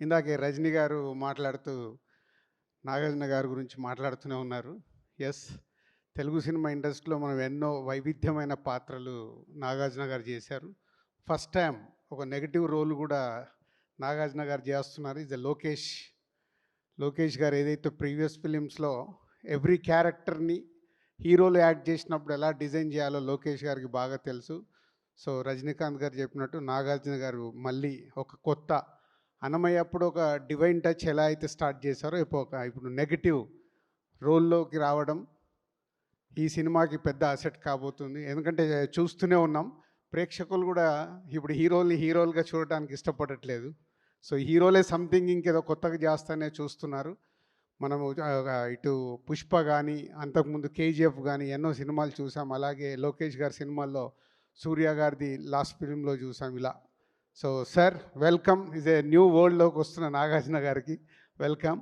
ఇందాకే రజనీ గారు మాట్లాడుతూ నాగార్జున గారి గురించి మాట్లాడుతూనే ఉన్నారు. ఎస్ తెలుగు సినిమా ఇండస్ట్రీలో మనం ఎన్నో వైవిధ్యమైన పాత్రలు నాగార్జున గారు చేశారు. ఫస్ట్ టైం ఒక నెగిటివ్ రోల్ కూడా నాగార్జున గారు చేస్తున్నారు. ఇస్ లోకేష్. లోకేష్ గారు ఏదైతే ప్రీవియస్ ఫిలిమ్స్లో ఎవ్రీ క్యారెక్టర్ని హీరోలు యాక్ట్ చేసినప్పుడు ఎలా డిజైన్ చేయాలో లోకేష్ గారికి బాగా తెలుసు. సో రజనీకాంత్ గారు చెప్పినట్టు నాగార్జున గారు మళ్ళీ ఒక కొత్త అన్నమయ్య అప్పుడు ఒక డివైన్ టచ్ ఎలా అయితే స్టార్ట్ చేశారో ఇప్పుడు ఒక ఇప్పుడు నెగిటివ్ రోల్లోకి రావడం ఈ సినిమాకి పెద్ద అసెట్ కాబోతుంది. ఎందుకంటే చూస్తూనే ఉన్నాం. ప్రేక్షకులు కూడా ఇప్పుడు హీరోల్ని హీరోలుగా చూడటానికి ఇష్టపడట్లేదు. సో హీరోలే సంథింగ్ ఇంకేదో కొత్తగా చేస్తానే చూస్తున్నారు. మనము ఇటు పుష్ప కానీ అంతకుముందు కేజీఎఫ్ కానీ ఎన్నో సినిమాలు చూసాం. అలాగే లోకేష్ గారి సినిమాల్లో సూర్య గారిది లాస్ట్ ఫిలింలో చూసాం. ఇలా so sir welcome is a new వరల్డ్లోకి వస్తున్న నాగార్జున గారికి. వెల్కమ్